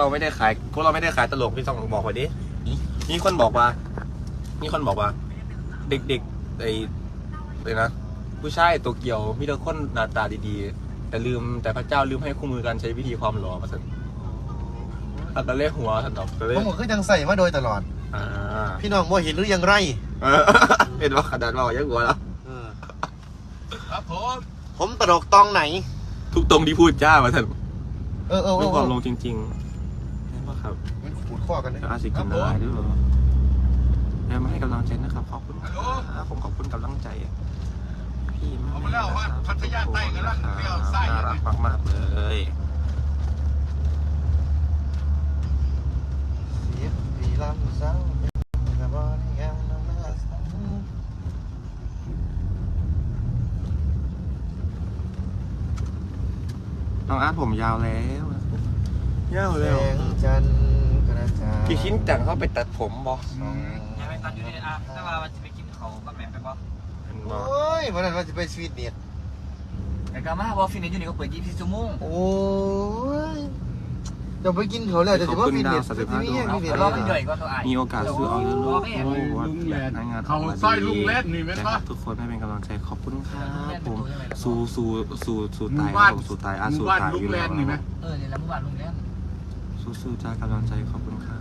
เราไม่ได้ขายพวกเราไม่ได้ขายตลกพี่ต้องบอกไว้ดิมีคนบอกว่า มีคนบอกว่า เด็กๆไอ้เลยนะผู้ชายตัวเกี่ยวมีแต่คนหน้าตาดีๆ แต่ลืมแต่พระเจ้าลืมให้คู่มือการใช้วิธีความหล่อมาสันแล้วก็เล่หัวสันดอกก็เลยผมก็คือยังใส่มาโดยตลอด อ่าพี่น้องบ่เห็นหรือยังไรเออเห็นว่าขนาดว่ายังหัวแล้วครับผมผมตลกตองไหน ทุกตรงที่พูดจ้ามาสันเออเออเอด้วยอความลงจริงๆนี่ว่า ครับมันขูดข้อกันนะแล้วอาสิกินอะไรด้วยเหรอแล้วมาให้กำลังใจนะครับ ขอบคุณครับผมขอบคุณกำลังใจพี่มากเอามาแล้วว่าพัทยาใต้กันแล้วเที่ยวไส้น่ารักมากๆเลยเสียปีลำเศร้าแต่บ่ได้ยังน้ำหน้าสาวน้องอาร์ตผมยาวแล้ว ยาวแสแล้วงจันทร์กระจายพี่ชิ้นจังเขาไปตัดผมบอส่องยังไม่ตัดอยู่ในอาแต่ว่ามันจะไปกินเขาก็แหม่ไปบ่โอ้ยวันนั้นว่าจะไปสวีทเน็ตแต่ก็มาว่าฟินเนสอยู่นี่ก็เปิด24ชั่วโมงโอ้ยจะไปกินเขาแล้วจะจะว่าฟิตเนสจะมีอย่างเอานี้เน็ตรอมันย่อยก็ตัวอ้ายมีโอกาสซื้อเอาเยอะรอไม่ๆเห็นว่างานอเขาอกมาสร้อยดีลุงแรดนี่แม่นนะคปะรับทุกคนให้เป็นกำลังใจขอบคุณครับผมสู้สู้สู้สู้สู้หมู่ตายคบ้ารับนผมสู้ตายอาหมู่สู้บ้านตายลุองยู่แรแล้วดนี่ไหมเออนี่แหละเมื่อวานโรงแรม สู้สู้จ้ากำลังใจขอบคุณครับ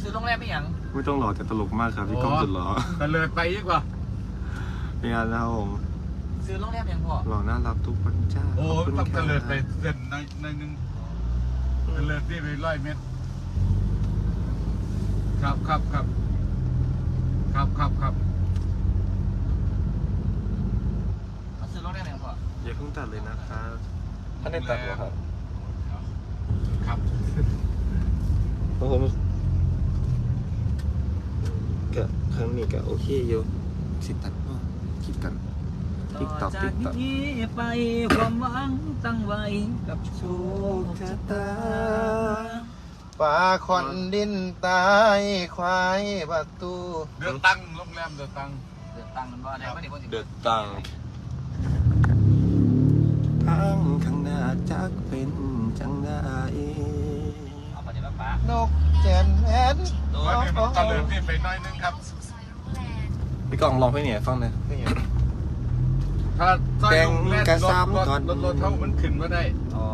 ซื้อโรงแรมไม่ยังไม่ต้องหล่อแต่ตลกมากครับพี่ก้องสุดหล่อแต่เลยไปดีกว่าเป็นงานนะครับผมซื้อโรงแรมยังพอหล่อน่ารักทุกคนจ้าโอ้ขบคุณต้องคเตรับลิดไปเส้นในในหนึ่งเตลิดที่ไปร้อยเมตรครับครับครับครับครับครับเอาซื้อโรงแรมยังพออย่าเพิ่งตัดเลยนะครับท่านได้ตัดเหรอครับครับ ของผมก็ครั้งนี้ก็โอเคอยู่สิตัดก็คิดกัน ติ๊กต๊อกติ๊กต๊อกนี้ไปความหวังตั้งไว้กับโชคชะตาปลาคอนดินตายควายประตูเดือตังโรงแรมเดือตังเดือดตังค์มันบ่ได้บ่ได้บ่สิเดือดตังทางข้างหน้าจักเป็นจังได้ กแจนแอนวันนี้มันเตลิดที่ไปน้อยนึงครับพี่กองลองให้เนี่ยฟังหน่อยถ้าสร้อยลุงแรดแกงกระรถซ้ำรถก่อน รถรถเท่ามันขึ้นมาได้อ๋อ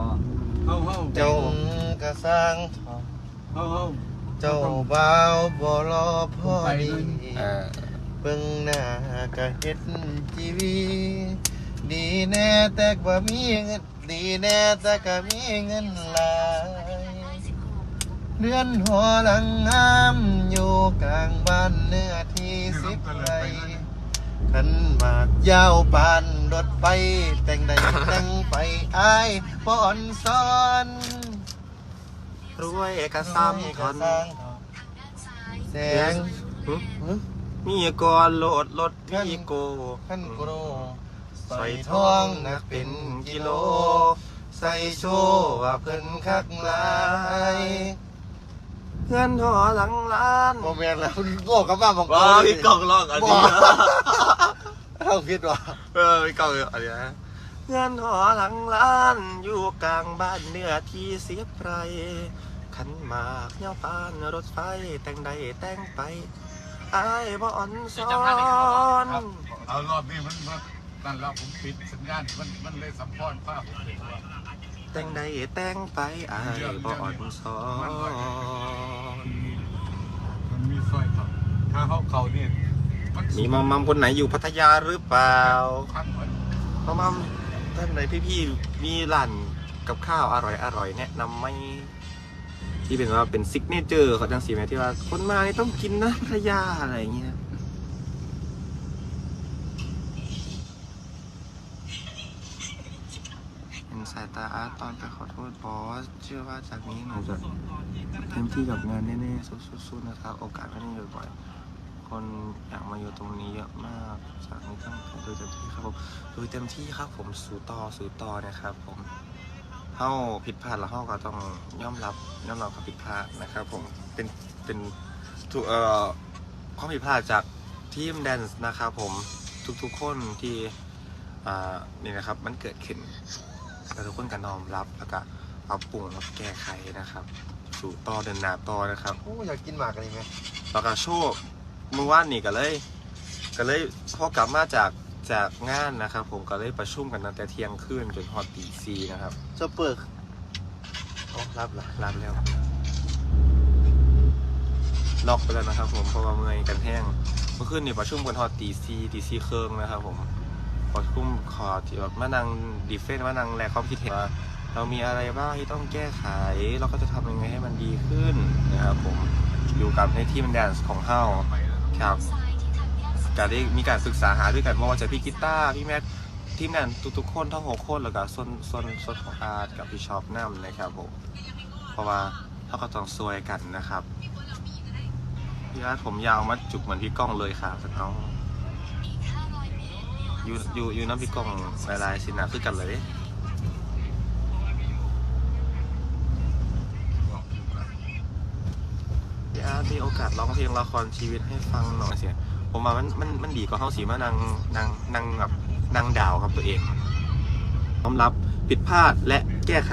เฮ้าเฮ้าเจ้ากระสังทองเฮ้าเฮ้าเจ้าบ่าวบ่รอพ่อดีอ่าเบิ่งหน้ากะเฮ็ดจีวีดีแน่แต่บ่มีเงินดีแน่แต่ก็มีเงินหลาย เรือนหอหลังงามอยู่กลางบ้านเนื้อที่สิบไร่ขันหมากยาวปานรถไป แต่งใดแต่งไปอายป้อนซ้อนรวยกระซ้ำทอนแสงมีก่อนโหลดรถพี่โกขั้นกรใส่ทองนักเป็นกิโล ใส่โชว์ว่าเพิ่นคักหลาย เงินหอหลังล้านโมเมนต์แล้วโง่กับมาบอกว้าพี่กองลอกอันนี้เขาคิดว่าเออพี่กองอันนี้นะเงินหอหลังล้านอยู่กลางบ้านเนื้อที่เสียไพรขันหมากเงาปานรถไฟแต่งใดแต่งไปอายบ่อ่อนซ้อนครับเอารอบนี้มันมั นนั่นแล้วผมปิดสัญญาณมันมันเลยสัมพอนภาพผมเห็นว่าแต่งใดแต่งไปอายบ่อ่อนซ้อนมันมีสร้อยเขาถ้าเขาเขาเนี่ยมันมีมัมมัมคนไหนอยู่พัทยาหรือเปล่าทั้งหมดมัมมัมท่านไหนพี่ๆมีร้านกับข้าวอร่อยอร่อยๆแนะนำไหมที่เป็นว่าเป็นซิกเนเจอร์ของจังสีแม่ที่ว่าคนมานี่ต้องกินนะพัทยาอะไรอย่างเงี้ยเห็น สายตาอาร์ตตอนไปขอโทษบอสเชื่อว่าจากนี้หนูจะเต็มที่กับงานแน่ๆสู้ๆนะครับ โอกาสไม่ได้มีบ่อยๆคนอยากมาอยู่ตรงนี้เยอะมากจากนี้ต้องโดยเต็มที่ครับผมโดยเต็มที่ครับผมสู่ต่อสู่ต่อนะครับ ผมเฮาผิดพลาดแล้วเฮาก็ต้องยอมรับยอมรับความผิดพลาดนะครับ ผมเป็นเป็นถูกเอ่อความผิดพลาดจากทีมแดนซ์นะครับผมทุกๆคนที่อ่านี่นะครับมันเกิดขึ้น แต่ทุกคนก็น้อมรับแล้วก็ปรับปรุงแล้วก็แก้ไขนะครับ สู่ต่อเดินหน้าต่อนะครับ โอ้อยากกินหมากอะไรไหมแล้วก็โชว์เมื่อวานนี่ก็เลย ก็เลยพอกลับมาจากจากงานนะครับ ผมก็เลยประชุมกันตั้งแต่เที่ยงคืนจนฮอดตีซีนะครับเจ้าเปิกอ๋อรับละรับแล้วล็อกไปแล้วนะครับ ผมเพราะว่าเมื่อยกันแห้งเมื่อคืนนี่ประชุมกันฮอดตีซีตีซีเครื่องนะครับ ผม ประชุมขอที่แบบมานั่งดีเฟนต์มานั่งแลกความคิดเห็นว่าเรามีอะไรบ้างที่ต้องแก้ไข เราก็จะทำยังไงให้มันดีขึ้นนะครับผมอยู่กับในที่มันแดนซ์ของเฮาครับการได้มีการศึกษาหาด้วยกันไม่ว่าจะพี่กีตาร์พี่แม็กทีมงานทุกๆคนทั้งหกคนแล้วก็ส่วนส่วนส่วนของอาร์ตกับพี่ช็อปนั่นะครับผมเพราะว่าเขาก็ต้องซวยกันนะครับพี่อาร์ตผมยาวมาจุกเหมือนพี่ก้องเลยค่ะสักน้อง อยู่อยู่อยู่น้ำพี่ก้องลายๆสินะคือกันเลยพี่อาร์ตมีโอกาสร้องเพลงละครชีวิตให้ฟังหน่อยสิผมว่ามันมันมันดีกว่าเขาสีมานั่งนั่งนั่งแบบนั่งดาวครับตัวเองยอมรับผิดพลาดและแก้ไข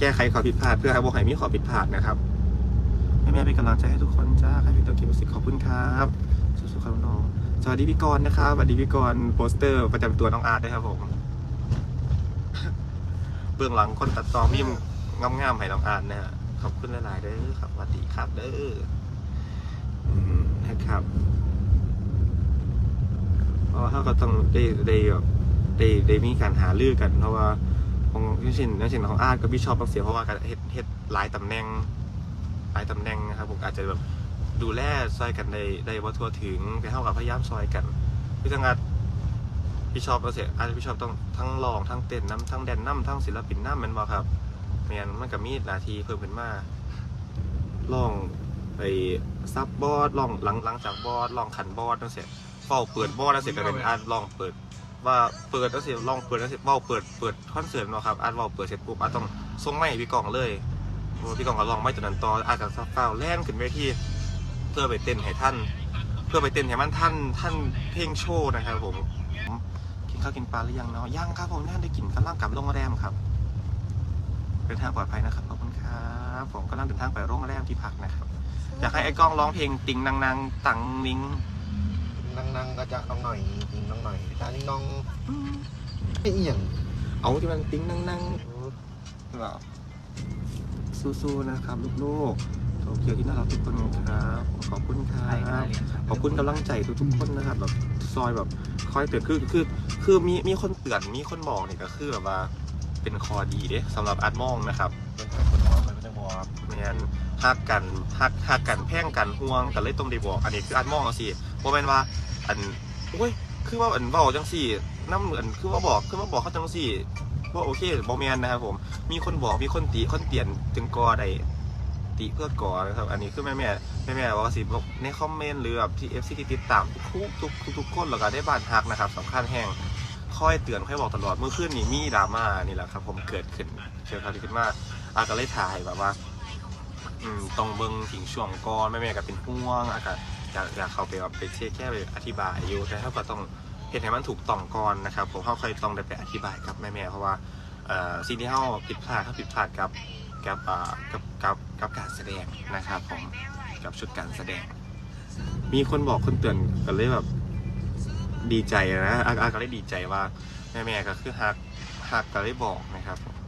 แก้ไขข้อผิดพลาดเพื่อให้บ่ให้มีข้อผิดพลาดนะครับแม่แม่เป็นกำลังใจให้ทุกคนจ้าใครเป็นตัวกิมสิกขอบคุณครับสุดๆครับน้อง สวัสดีพี่กรณ์นะครับสวัสดีพี่กรณ์โปสเตอร์ประจำตัวน้องอาร์ตด้วยครับผม เบื้องหลังคนตัดต่อมีมงามๆให้น้องอาร์ตนะฮะขอบคุณหลายๆเด้อครับสวัสดีครับเด้ออืมนะครับเพราะว่าเขาก็ต้องได้ได้แบบได้ได้มีการหาลือกัน เพราะว่าของยังเช่นยังเช่นของอาร์ตกับพี่ชอบต้องเสียเพราะว่าการเฮ็ดเฮ็ดหลายตำแหน่งหลายตำแหน่งนะครับผมอาจจะแบบ ดูแลซอยกันได้ได้บ่ทั่วถึงแต่เท่ากับพยายามซอยกันพี่จังงัดพี่ชอบก็เสียอาจจะพี่ชอบต้องทั้งร้องทั้งเต้นน้ำทั้งแดนน้ำทั้งศิลปินน้ำแมันบ่ครับแมนมันก็มีหนาทีเพิ่มขึ้นมาลองไปซับบอร์ดลองหลังหลังจากบอร์ดลองขันบอร์ดนั่นเสร็จเฝ้าเปิดบอร์ดนั่นเสร็จก็เป็นอาร์ตลองเปิด ว่าเปิดนั่นเสร็จลองเปิดนั่นเสร็จเฝ้าเปิดเปิดคอนเสิร์ตเนาะครับอาร์ตเฝ้าเปิดเสร็จปุ๊บอาร์ตต้องส่งไม้ให้พี่กองเลยเพราะว่าพี่กองก็ลองไม่ตัวนั้นต่ออาจจะเฝ้าแล่นขึ้นเวที เพื่อไปเต้นให้ท่าน เพื่อไปเต้นให้มันท่านท่านเพลงโชว์นะครับผมกินข้าวกินปลาหรือยังเนาะยังครับผมน่าได้กินกำลังกลับโรงแรมครับเดินทางปลอดภัยนะครับขอบคุณครับผมกำลังเดินทางไปโรงแรมที่พักนะครับ อยากให้ไอ้กล้องร้องเพลงติงนางนางตังนิงนั่งนั่งก็จะน้องหน่อยจริงน้องหน่อยตานิ่งน้องไม่เอียงเอาที่มันติงนางนางหรือเปล่าสู้ๆนะครับลูกๆ โตเกียวที่น่ารักทุกคนครับผมขอบคุณครัใครมาบเรียนครับขอบคุณกำลังใจทุกๆคนนะครับแบบซอยแบบคอยเตือนคือคือคือมีมีคนเตือนมีคนบอกเนี่ยก็คือแบบว่าเป็นคอดีเด้สำหรับอาร์ตมองนะครับเป็นคนบอกเป็นคนบอกแม่นฮักกันฮักฮักกันแพ่งกันห่วงกันเลยต้องได้บอก อันนี้คืออันมองเอาสิบ่แม่นว่าอันโอ้ยคือว่าอันเว้าจังซี่นำอันคือว่าบอกคือว่าบอกเขาจังซี่ว่าโอเคบ่แม่นนะครับผม มีคนบอกมีคนติคนเตียนจึงกอได้ ติเพื่อก่อนะครับ อันนี้คือแม่แม่แม่แม่ๆว่าสิบอกในคอมเมนต์หรือแบบที่ FC ที่ติดตามทุกทุกทุกคนแล้วก็ได้บานฮักนะครับสำคัญแห่งคอยเตือนคอยบอกตลอดเมื่อคืนนี้มีดราม่านี่แหละครับผมเกิดขึ้นเชื่อครับที่ขึ้นมาอาก็เลยถ่ายแบบว่าอืมตรงเบิงถิงช่วงก่อนแม่แม่ก็เป็นห่วงอากาอยากอยากเข้าไปแบบไปเช็คแค่ไปอธิบายอยู่แต่ถ้าก็ต้องเห็นให้มันถูกต้องก่อนนะครับผมเขาเคยต้องได้ไปอธิบายกับแม่แม่เพราะว่าสิ่งที่เขาผิดพลาดเขาผิดพลาดกับกับอ่ากับกับ กับการแสดงนะครับผมกับชุดการแสดง มีคนบอกคนเตือนก็เลยแบบดีใจนะอาอาก็เลยดีใจว่าแม่แม่ก็คือฮักฮักก็เลยบอกนะครับผม